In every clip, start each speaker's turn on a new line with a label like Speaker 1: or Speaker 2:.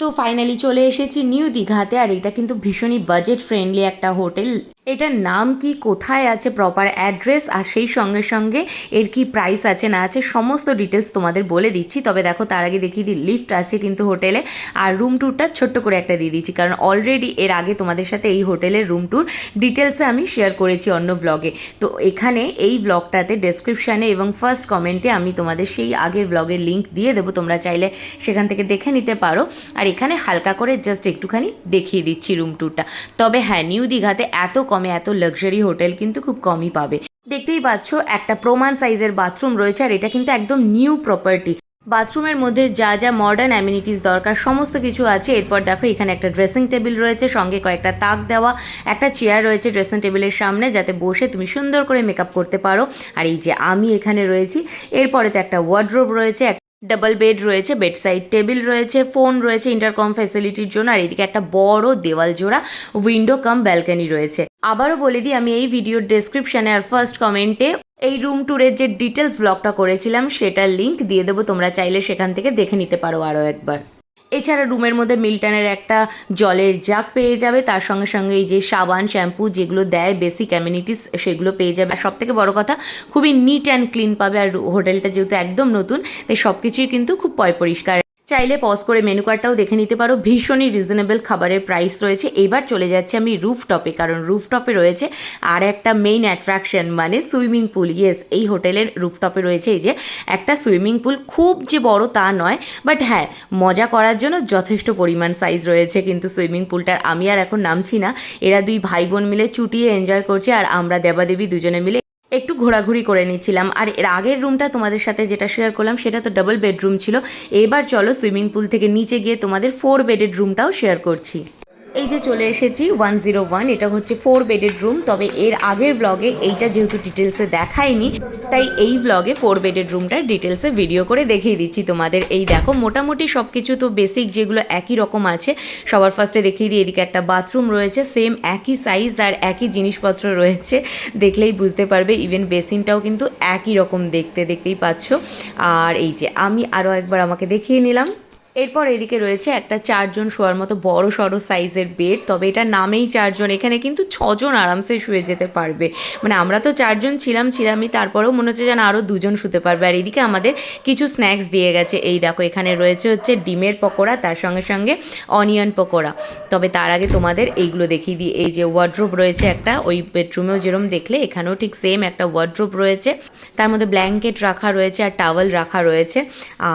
Speaker 1: তো ফাইনালি চলে এসেছি নিউ দীঘাতে আর এটা কিন্তু ভীষণই বাজেট ফ্রেন্ডলি একটা হোটেল এটার নাম কি, কোথায় আছে প্রপার অ্যাড্রেস আর সেই সঙ্গে সঙ্গে এর কি প্রাইস আছে না আছে সমস্ত ডিটেলস তোমাদের বলে দিচ্ছি। তবে দেখো, তার আগে দেখিয়ে দিই লিফট আছে কিন্তু হোটেলে, আর রুম ট্যুরটা ছোট্ট করে একটা দিয়ে দিচ্ছি, কারণ অলরেডি এর আগে তোমাদের সাথে এই হোটেলের রুম ট্যুর ডিটেলসে আমি শেয়ার করেছি অন্য ব্লগে তো এখানে এই ব্লগটাতে ডেসক্রিপশানে এবং ফার্স্ট কমেন্টে আমি তোমাদের সেই আগের ব্লগের লিঙ্ক দিয়ে দেবো, তোমরা চাইলে সেখান থেকে দেখে নিতে পারো। আর এখানে হালকা করে জাস্ট একটুখানি দেখিয়ে দিচ্ছি রুম ট্যুরটা তবে হ্যাঁ নিউ দীঘাতে এত কমে এত লাক্সারি হোটেল কিন্তু খুব কমই পাবে। দেখতেই পাচ্ছ, একটা প্রমাণ সাইজের বাথরুম রয়েছে আর এটা কিন্তু একদম নিউ প্রপার্টি বাথরুমের মধ্যে যা যা মডার্ন অ্যামিনিটিস দরকার, সমস্ত কিছু আছে। এরপর দেখো, এখানে একটা ড্রেসিং টেবিল রয়েছে, সঙ্গে কয়েকটা তাক দেওয়া, একটা চেয়ার রয়েছে ড্রেসিং টেবিলের সামনে, যাতে বসে তুমি সুন্দর করে মেকআপ করতে পারো। আর এই যে আমি এখানে রয়েছি, এরপরে তো একটা ওয়ার্ড্রোব রয়েছে ডাবল বেড রয়েছে বেড সাইড টেবিল রয়েছে, ফোন রয়েছে, ইন্টারকম ফ্যাসিলিটির জন্য, আর এদিকে একটা বড় দেওয়াল জোড়া উইন্ডো কাম ব্যালকানি রয়েছে। আবারও বলে দিই, আমি এই ভিডিওর ডেসক্রিপশনে আর ফার্স্ট কমেন্টে এই রুম ট্যুরের যে ডিটেলস ব্লগটা করেছিলাম, সেটার লিঙ্ক দিয়ে দেবো, তোমরা চাইলে সেখান থেকে দেখে নিতে পারো আরও একবার। এছাড়া রুমের মধ্যে মিল্টনের একটা জলের জাগ পেয়ে যাবে, তার সঙ্গে সঙ্গে এই যে সাবান, শ্যাম্পু যেগুলো দেয় বেসিক অ্যামিনিটিস সেগুলো পেয়ে যাবে। আর সবথেকে বড় কথা, খুবই নিট অ্যান্ড ক্লিন পাবে। আর হোটেলটা যেহেতু একদম নতুন, তাই সব কিছুই কিন্তু খুব পয় পরিষ্কার চাইলে পজ করে মেনু কার্ডটাও দেখে নিতে পারো। ভীষণই রিজনেবল খাবারের প্রাইস রয়েছে। এবার চলে যাচ্ছে আমি রুফটপে কারণ রুফটপে রয়েছে আর একটা মেইন অ্যাট্রাকশন মানে সুইমিং পুল ইয়েস এই হোটেলের রুফটপে রয়েছে এই যে একটা সুইমিং পুল খুব যে বড় তা নয় বাট হ্যাঁ মজা করার জন্য যথেষ্ট পরিমাণ সাইজ রয়েছে কিন্তু সুইমিং পুলটার আমি আর এখন নামছি না। এরা দুই ভাই বোন মিলে চুটিয়ে এনজয় করছে আর আমরা দেবাদেবী দুজনে মিলে একটু ঘোরাঘুরি করে নিচ্ছিলাম। আর এর আগের রুমটা তোমাদের সাথে যেটা শেয়ার করলাম, সেটা তো ডাবল বেডরুম ছিল। এবার চলো সুইমিং পুল থেকে নিচে গিয়ে তোমাদের ফোর বেডেড রুমটাও শেয়ার করছি। এই যে চলে এসেছি ওয়ান জিরো ওয়ান এটা হচ্ছে ফোর বেডেড রুম তবে এর আগের ব্লগে এইটা যেহেতু ডিটেলসে দেখায়নি, তাই এই ব্লগে ফোর বেডেড রুমটার ডিটেলসে ভিডিও করে দেখিয়ে দিচ্ছি তোমাদের। এই দেখো, মোটামুটি সব কিছু তো বেসিক যেগুলো একই রকম আছে, সবার ফার্স্টে দেখিয়ে দিই, এদিকে একটা বাথরুম রয়েছে সেম একই সাইজ আর একই জিনিসপত্র রয়েছে, দেখলেই বুঝতে পারবে ইভেন বেসিনটাও কিন্তু একই রকম দেখতে, দেখতেই পাচ্ছ। আর এই যে, আমি আরও একবার আমাকে দেখিয়ে নিলাম। এরপর এদিকে রয়েছে একটা চারজন শোয়ার মতো বড় সড়ো সাইজের বেড তবে এটা নামেই চারজন, এখানে কিন্তু ছজন আরামসে শুয়ে যেতে পারবে। মানে আমরা তো চারজন ছিলাম, ছিলামই, তারপরেও মনে হচ্ছে যেন আরও দুজন শুতে পারবে। আর এদিকে আমাদের কিছু স্ন্যাক্স দিয়ে গেছে। এই দেখো, এখানে রয়েছে হচ্ছে ডিমের পকোড়া, তার সঙ্গে সঙ্গে অনিয়ন পকোড়া। তবে তার আগে তোমাদের এইগুলো দেখিয়ে দিই। এই যে ওয়ার্ড্রোপ রয়েছে একটা, ওই বেডরুমেও যেরকম দেখলে, এখানেও ঠিক সেম একটা ওয়ার্ড্রোপ রয়েছে। তার মধ্যে ব্ল্যাঙ্কেট রাখা রয়েছে আর টাওয়েল রাখা রয়েছে।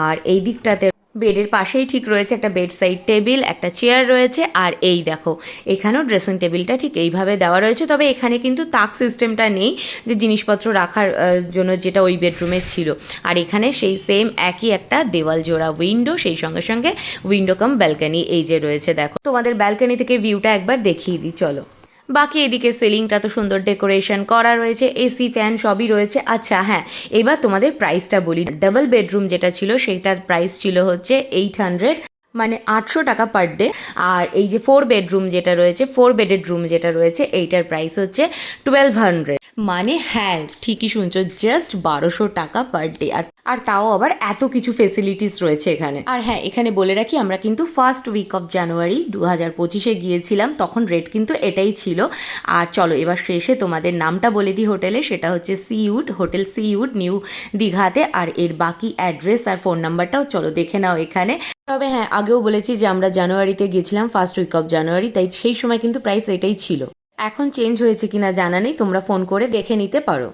Speaker 1: আর এই দিকটাতে বেডের পাশেই ঠিক রয়েছে একটা বেড সাইড টেবিল একটা চেয়ার রয়েছে, আর এই দেখো, এখানেও ড্রেসিং টেবিলটা ঠিক এইভাবে দেওয়া রয়েছে, তবে এখানে কিন্তু তাক সিস্টেমটা নেই যে জিনিসপত্র রাখার জন্য যেটা ওই বেডরুমে ছিল। আর এখানে সেই সেম একই একটা দেওয়াল জোড়া উইন্ডো সেই সঙ্গে সঙ্গে উইন্ডো কাম ব্যালকানি এই যে রয়েছে, দেখো। তোমাদের ব্যালকানি থেকে ভিউটা একবার দেখিয়ে দিই, চলো। বাকি এদিকে সিলিংটা তো সুন্দর ডেকোরেশন করা রয়েছে, এসি, ফ্যান সবই রয়েছে। আচ্ছা হ্যাঁ এবার তোমাদের প্রাইসটা বলি। ডাবল বেডরুম যেটা ছিল সেটার প্রাইস ছিল হচ্ছে এইট হান্ড্রেড মানে আটশো টাকা পার ডে আর এই যে ফোর বেডরুম যেটা রয়েছে ফোর বেডেড রুম যেটা রয়েছে, এইটার প্রাইস হচ্ছে টুয়েলভ হান্ড্রেড মানে হ্যাঁ ঠিকই শুনছো জাস্ট বারোশো টাকা পার ডে আর আর তাও আবার এত কিছু ফেসিলিটিস রয়েছে এখানে। আর হ্যাঁ এখানে বলে রাখি, আমরা কিন্তু ফার্স্ট উইক অফ জানুয়ারি দু হাজার পঁচিশে গিয়েছিলাম, তখন রেট কিন্তু এটাই ছিল। আর চলো, এবার শেষে তোমাদের নামটা বলে দিই হোটেলে, সেটা হচ্ছে সিউড হোটেল সিউড নিউ দীঘাতে আর এর বাকি অ্যাড্রেস আর ফোন নাম্বারটাও চলো দেখে নাও এখানে। তবে হ্যাঁ আগেও বলেছি যে আমরা জানুয়ারিতে গেছিলাম ফার্স্ট উইক অফ জানুয়ারি তাই সেই সময় কিন্তু প্রাইস এটাই ছিল। এখন চেঞ্জ হয়েছে কিনা জানা নেই, তোমরা ফোন করে দেখে নিতে পারো।